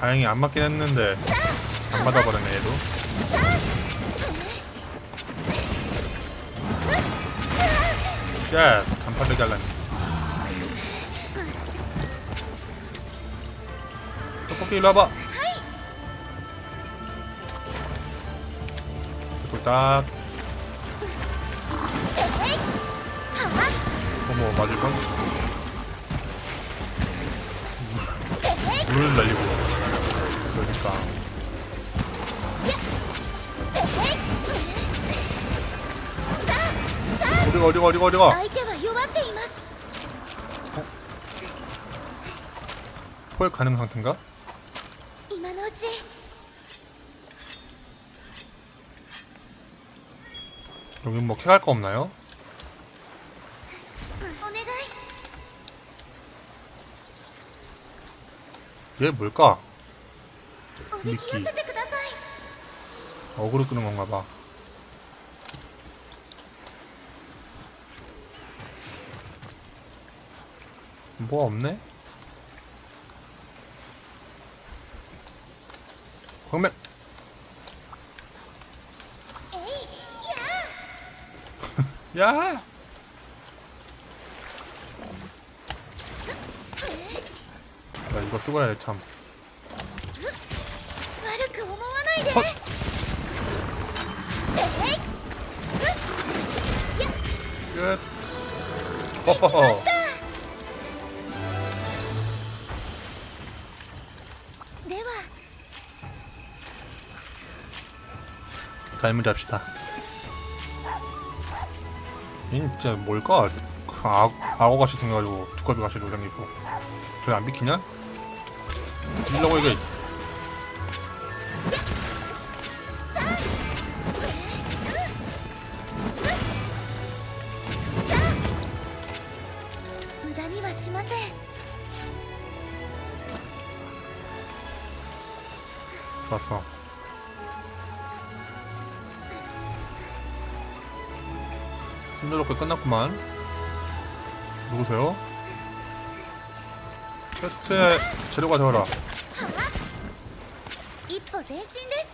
다행히 안 맞긴 했는데 안 맞아버렸네 얘도. 쉣 간판되게 할라니 떡볶이 일로 와봐. 꿀딱. 어머 맞을까? 물을 날리고 그러니까 어디가 어디가 어디가 어디가 相手は弱っています 포획 가능 상태인가? 今のうち 여기 뭐 캐갈 거 없나요? お願い 얘 뭘까? 미끼 어그로 끄는 건가 봐 뭐가 없네? 광맥 야! 나 이거 쓰고 야돼 참. 헛. 끝. 호호호. 잡시다. 진짜 뭘까? 그 아, 악, 악어 같이 생겨가지고 두꺼비 같이 노란 게 있고 저안 비키냐? 밀라고 이거 좋았어. 순조롭게 끝났구만. 누구세요? 퀘스트에 재료가 되어라. 一歩前進で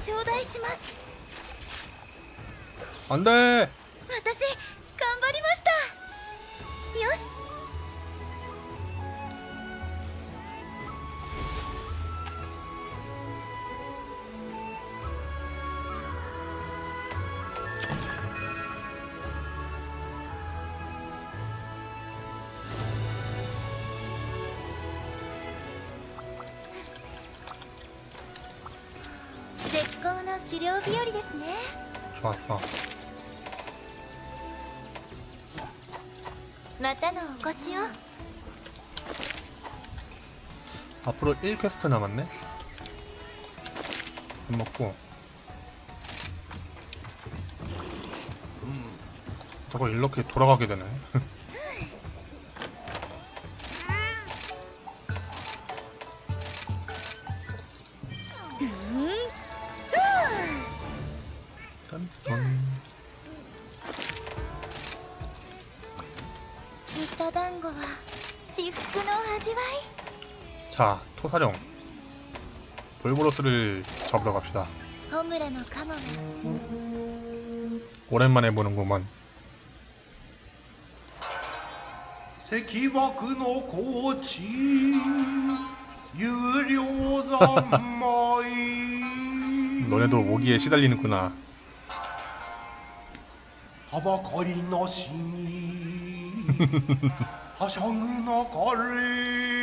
す頂戴します 안 돼! 私 の狩猟日和ですね 좋았어. またのお越しを 앞으로 1퀘스트 남았네? 밥 먹고. 저거 이렇게 돌아가게 되네. 자, 토사령. 볼보로스를 잡으러 갑시다. 오랜만에 보는구먼. 세키바크노 유료산마이 너네도 모기에 시달리는구나. 하바거리 너시니 하성은 어거리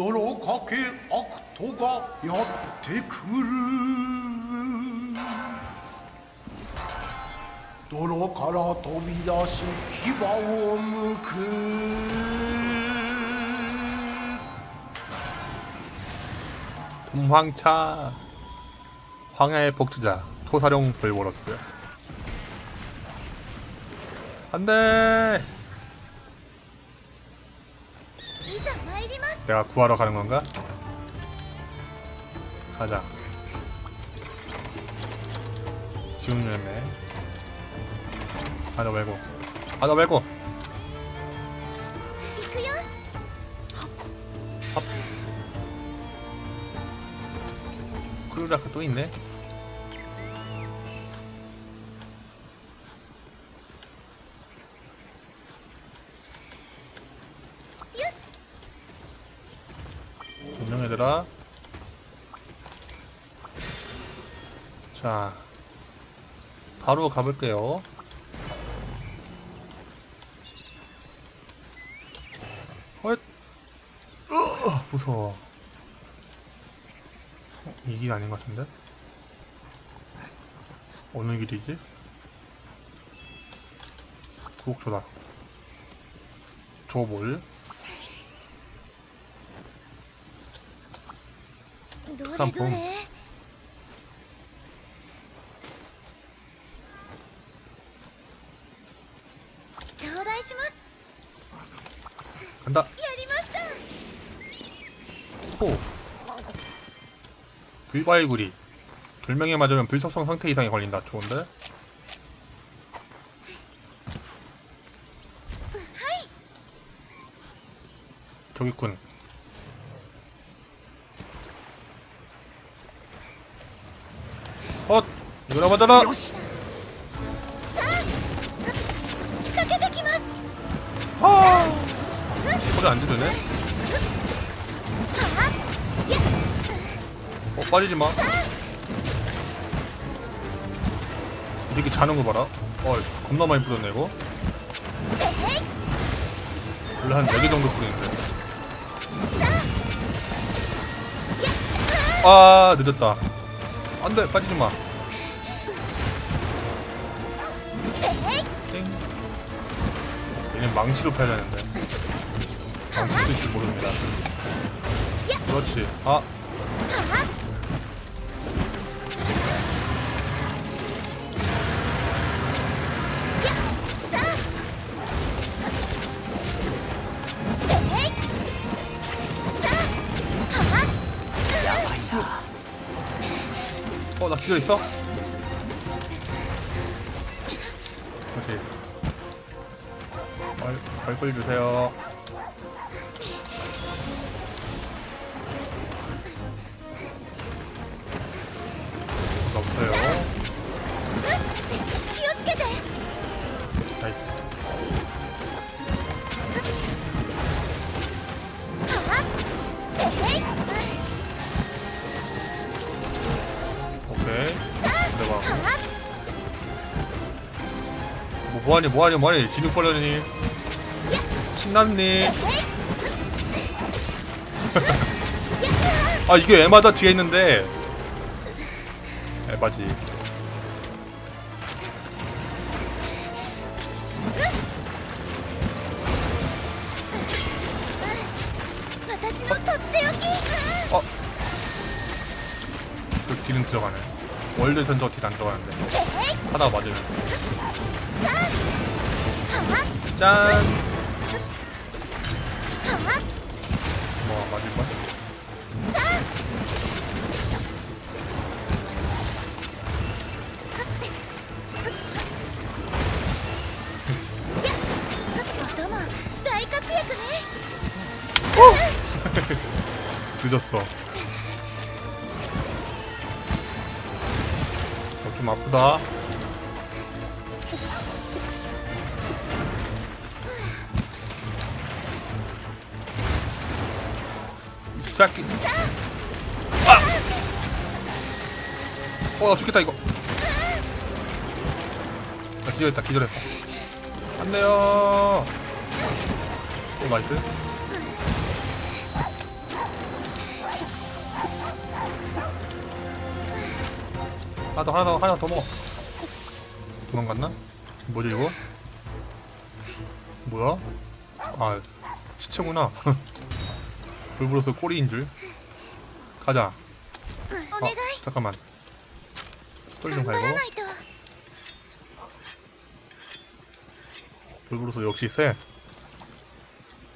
너로 가게 악토가 여태 그를. 도로 가라 도미다시 기바옴 그. 동황차. 황야의 복주자 토사룡 불보러스. 안돼! 내가 구하러 가는 건가? 가자. 지운 열매. 아, 너 말고. 아, 너 말고. 아. 크루라크 또 있네. 바로 가볼게요. 헐, 으, 무서워. 어, 이길 아닌 것 같은데? 어느 길이지? 구옥초다. 저 뭘? 노래 특산품. 노래 일과의 구리 불명에 맞으면 불속성 상태 이상이 걸린다 좋은데 저기 군 헛! 이거나 받아라! 아! 소리 안 지르네? 빠지지 마. 이렇게 자는 거 봐라. 어, 겁나 많이 뿌렸네, 이거. 원래 한 4개 정도 뿌리는데. 아, 늦었다. 안 돼, 빠지지 마. 땡. 얘는 망치로 되는데. 망치 쓸줄 모릅니다. 그렇지. 아, 어, 나 기절 있어? 오케이. 발, 발굴 주세요. 없어요. 나이스. 어? 뭐하니 뭐하니 뭐하니 진흙 벌려니 신났니 아 이게 애마다 뒤에 있는데 에바지 어? 그 뒤는 들어가네 월드 선적 딜안 들어가는데 하나 맞으면 짠! 뭐 맞을 거야? 늦었어. 아프다. 이 새끼. 아! 어, 나 죽겠다, 이거. 나 기절했다, 기절했어. 안 돼요. 오, 나이스. 아, 하나 더 하나 더 하나 더 먹어. 도망갔나? 뭐지 이거? 뭐야? 아 시체구나. 불불어서 꼬리인 줄. 가자. 아 잠깐만. 꼬리 좀 갈고. 불불어서 역시 세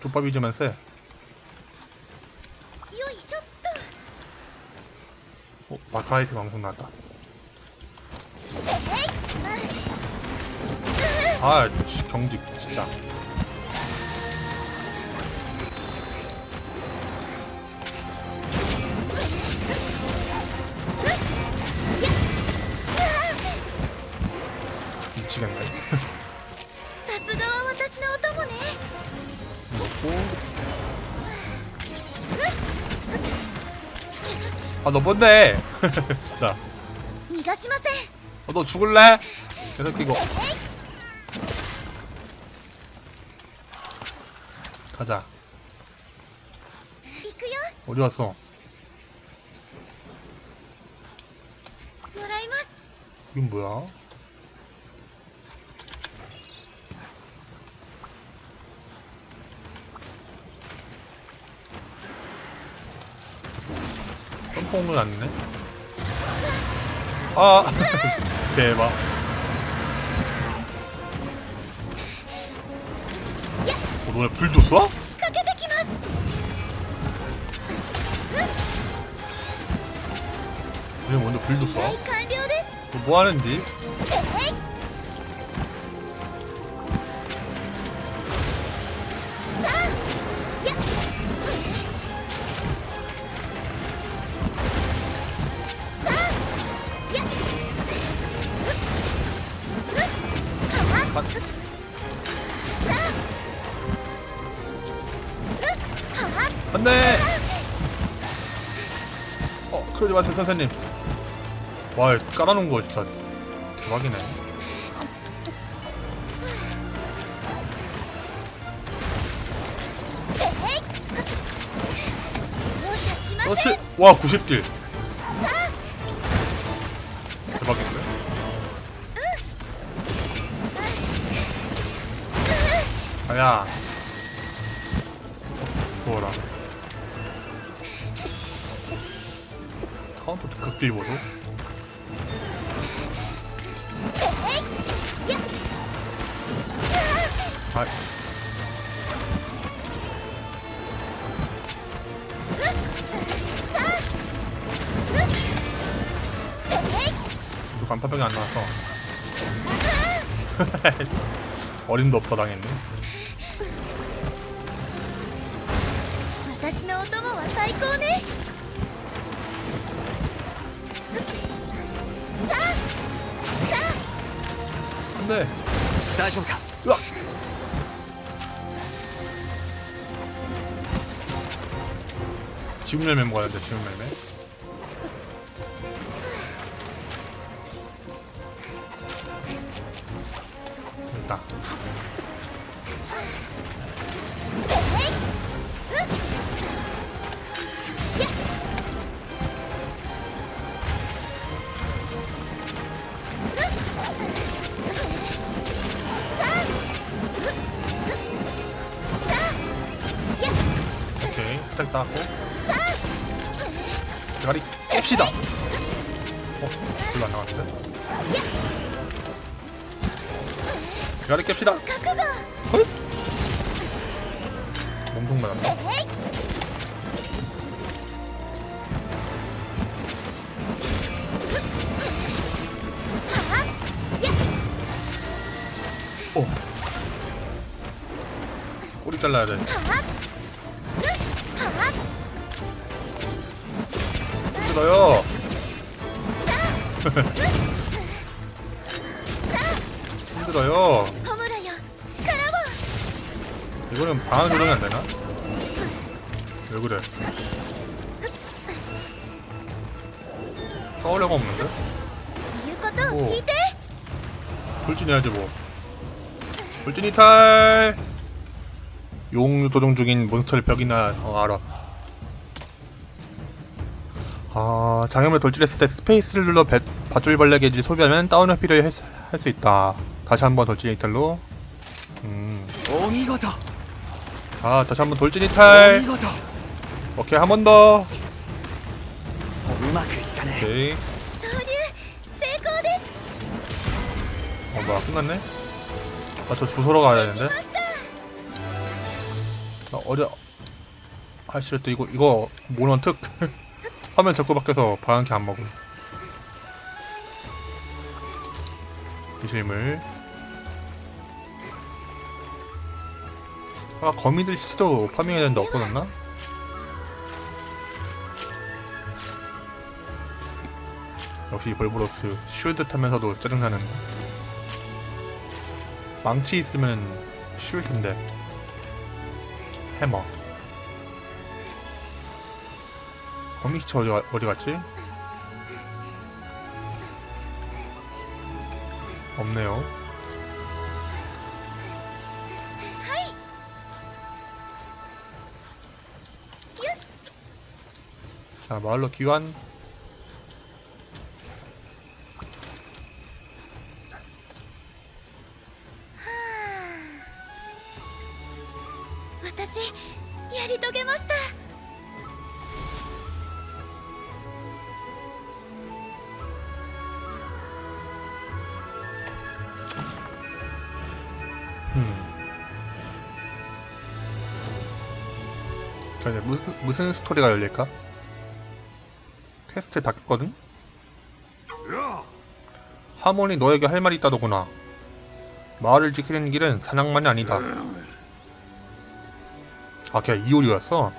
족밥이지만 세 어? 마카라이트 광풍 나왔다. 아, 아 경직 진짜. 미치겠네. 아 너뭔데? 진짜. 逃がしません 어, 너 죽을래? 계속 끼고 가자 어디 왔어? 이건 뭐야? 뽕을 안네? 아! 대박. 어, 너네 불도 쏴? 왜 먼저 불도 쏴? 너 뭐하는디? 마세요 선생님. 와 깔아놓은 거 진짜 대박이네. 그렇지. 와 90딜 대박인데? 아야. 좋아라. 극딜 보소? 아, 너 간파병이 안 나왔어. 어림도 없다 당했네. 私のお供は最高ねさあさ 안돼 다시 올까? 으악. 지금 열매 먹어야 돼 지금 열매. 따고 대가리 깹시다 어? 별로 안 나갔는데? 대가리 깹시다 헐? 몸통 맞았네 어 꼬리 잘라야 돼 있어요. 힘들어요. 이거는 방어 조정이 안 되나? 왜 그래? 싸우려고 없는데? 오. 불진 해야지 뭐. 불진 이탈! 용 도정 중인 몬스터의 벽이나 어, 알아. 아, 장염을 돌출했을 때 스페이스 룰러 밧줄 벌레 게지를 소비하면 다운 회피를 할 수 있다. 다시 한번 돌진 이탈로. 음. 아, 다시 한번 돌진 이탈. 엉이거다. 오케이, 한 번 더. 오케이. 어, 뭐야, 끝났네? 아, 저 주소로 가야 되는데. 아, 어려. 아씨, 또 이거, 이거, 모넌 특. 화면 자꾸 바뀌어서 방향키 안 먹어 이 실물 아 거미들 시도 파밍해야 되는데 없어졌나? 역시 볼브로스 슈드 타면서도 짜증나는 망치 있으면 쉬울 텐데. 해머. 거미시체 어디, 가- 어디 갔지? 없네요.よし 자, 마을로 귀환. 자, 이제 무슨, 무슨 스토리가 열릴까? 퀘스트 다 깼거든? 하모니 너에게 할 말이 있다더구나. 마을을 지키는 길은 사냥만이 아니다. 아, 걔 이효리였어?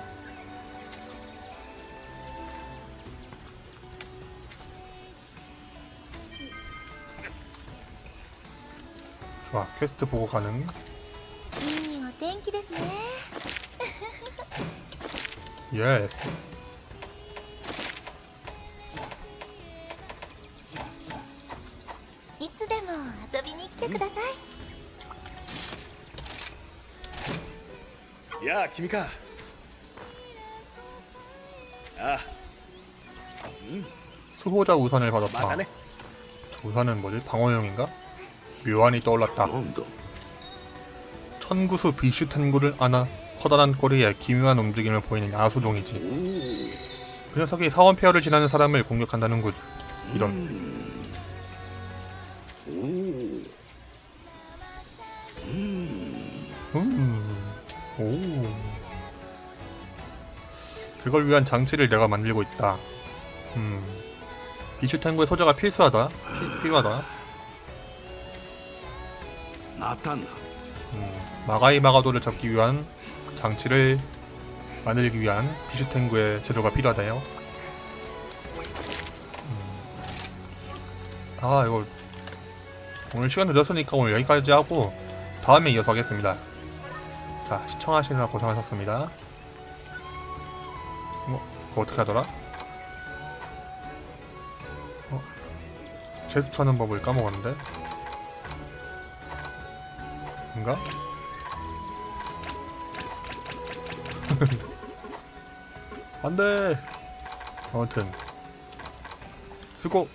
좋아, 퀘스트 보고 가능. いいお天気ですね。 Yes. 야, 김이카. 아. 음, 수호자 우산을 받았다. 막아네. 우산은 뭐지? 방어용인가? 묘안이 떠올랐다. 천구수 비슈탄구를 안아 커다란 꼬리에 기묘한 움직임을 보이는 야수종이지. 그 녀석이 사원폐허를 지나는 사람을 공격한다는 군. 이런. 음. 오. 그걸 위한 장치를 내가 만들고 있다. 음. 비슈 탱구의 소자가 필수하다. 필, 요하다 음. 마가이 마가도를 잡기 위한 장치를 만들기 위한 비슈텐구의 재료가 필요하다요. 음. 아 이거 오늘 시간 늦었으니까 오늘 여기까지 하고 다음에 이어서 하겠습니다. 자 시청하시느라 고생하셨습니다. 뭐 그거 어떻게 하더라? 어? 제스처 하는 법을 까먹었는데. 인가? 안돼. 아무튼 수고.